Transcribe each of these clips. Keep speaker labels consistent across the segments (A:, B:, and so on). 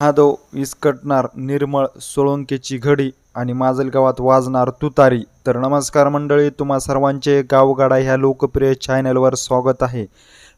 A: हादो विस्कटणार निर्मळ सोळंकेची घडी आणि माजलगावात वाजणार तुतारी. तर नमस्कार मंडळी तुम्हा सर्वांचे गावगाडा ह्या लोकप्रिय चॅनलवर स्वागत आहे.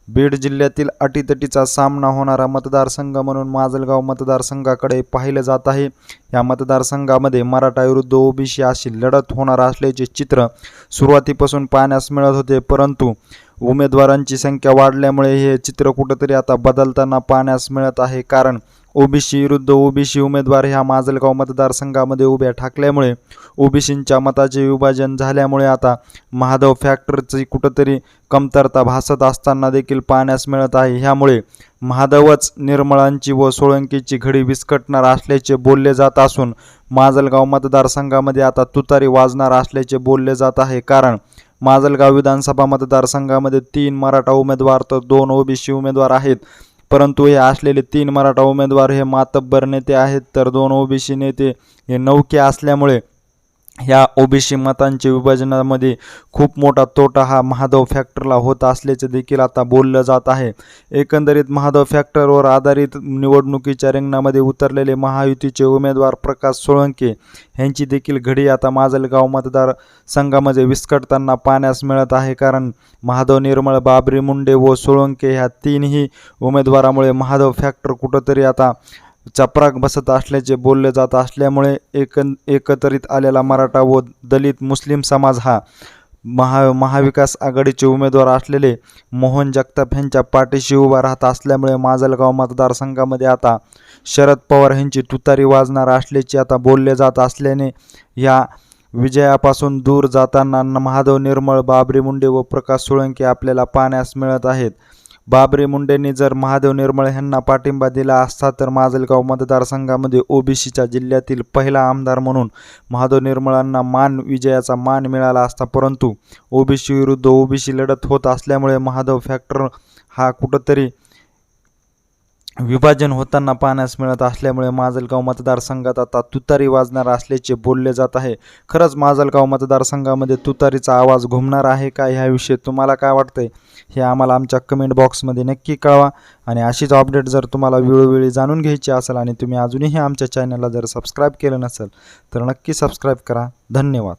A: बीड जिल्ह्यातील अटीतटीचा सामना होणारा मतदारसंघ म्हणून माजलगाव मतदारसंघाकडे पाहिलं जात आहे. या मतदारसंघामध्ये मराठा विरुद्ध ओबीसी अशी लढत होणार असल्याचे चित्र सुरुवातीपासून पाहण्यास मिळत होते परंतु उमेदवारांची संख्या वाढल्यामुळे हे चित्र कुठंतरी आता बदलताना पाहण्यास मिळत आहे. कारण ओबीसी विरुद्ध ओबीसी उमेदवार ह्या माजलगाव मतदारसंघामध्ये उभ्या ठाकल्यामुळे ओबीसींच्या मताचे विभाजन झाल्यामुळे आता महादेव फॅक्टरची कुठंतरी कमतरता भासत असताना देखील पाहण्यास मिळत आहे. ह्यामुळे महादेवच निर्मळांची व सोळंकीची घडी विस्कटणार असल्याचे बोलले जात असून माजलगाव मतदारसंघामध्ये आता तुतारी वाजणार असल्याचे बोलले जात आहे. कारण माजलगाव विधानसभा मतदारसंघामध्ये तीन मराठा उमेदवार तर दोन ओबीसी उमेदवार आहेत. परंतु हे असलेले तीन मराठा उमेदवार हे मातब्बर नेते आहेत तर दोन ओबीसी नेते हे नौके असल्यामुळे ह्या ओबीसी मतांचे विभाजनामध्ये खूप मोठा तोटा हा महादेव फॅक्टरला होत असल्याचे देखील आता बोललं जात आहे. एकंदरीत महादेव फॅक्टरवर आधारित निवडणुकीच्या रिंगणामध्ये उतरलेले महायुतीचे उमेदवार प्रकाश सोळंके यांची देखील घडी आता माजलगाव मतदार संघामध्ये विस्कटताना पाहण्यास मिळत आहे. कारण महाधव निर्मळ बाबरी मुंडे व सोळंके ह्या तीनही उमेदवारामुळे महादेव फॅक्टर कुठंतरी आता चपराक बसत असल्याचे बोलले जात असल्यामुळे एक एकत्रित आलेला मराठा व दलित मुस्लिम समाज हा महा महाविकास आघाडीचे उमेदवार असलेले मोहन जगताप यांच्या पाठीशी उभा राहत असल्यामुळे माजलगाव मतदारसंघामध्ये आता शरद पवार यांची तुतारी वाजणार असल्याचे आता बोलले जात असल्याने या विजयापासून दूर जाताना महादेव निर्मळ बाबरी मुंडे व प्रकाश सोळंके आपल्याला पाहण्यास मिळत आहेत. बाबरी मुंडेंनी जर महादेव निर्मळ यांना पाठिंबा दिला असता तर माजलगाव मतदारसंघामध्ये ओबीसीच्या जिल्ह्यातील पहिला आमदार म्हणून महादेव निर्मळांना मान विजयाचा मान मिळाला असता. परंतु ओबीसी विरुद्ध ओबीसी लढत होत असल्यामुळे महादेव फॅक्टर हा कुठंतरी विभाजन होताना पाहण्यास मिळत असल्यामुळे माजलगाव मतदारसंघात आता तुतारी वाजणार असल्याचे बोलले जात आहे. खरंच माजलगाव मतदारसंघामध्ये तुतारीचा आवाज घुमणार आहे का? ह्याविषयी तुम्हाला काय वाटतंय? हे आम्हाला आमच्या कमेंट बॉक्समध्ये नक्की कळवा. आणि अशीच अपडेट जर तुम्हाला वेळोवेळी जाणून घ्यायची असेल आणि तुम्ही अजूनही आमच्या चॅनलला जर सबस्क्राईब केलं नसेल तर नक्की सबस्क्राईब करा. धन्यवाद.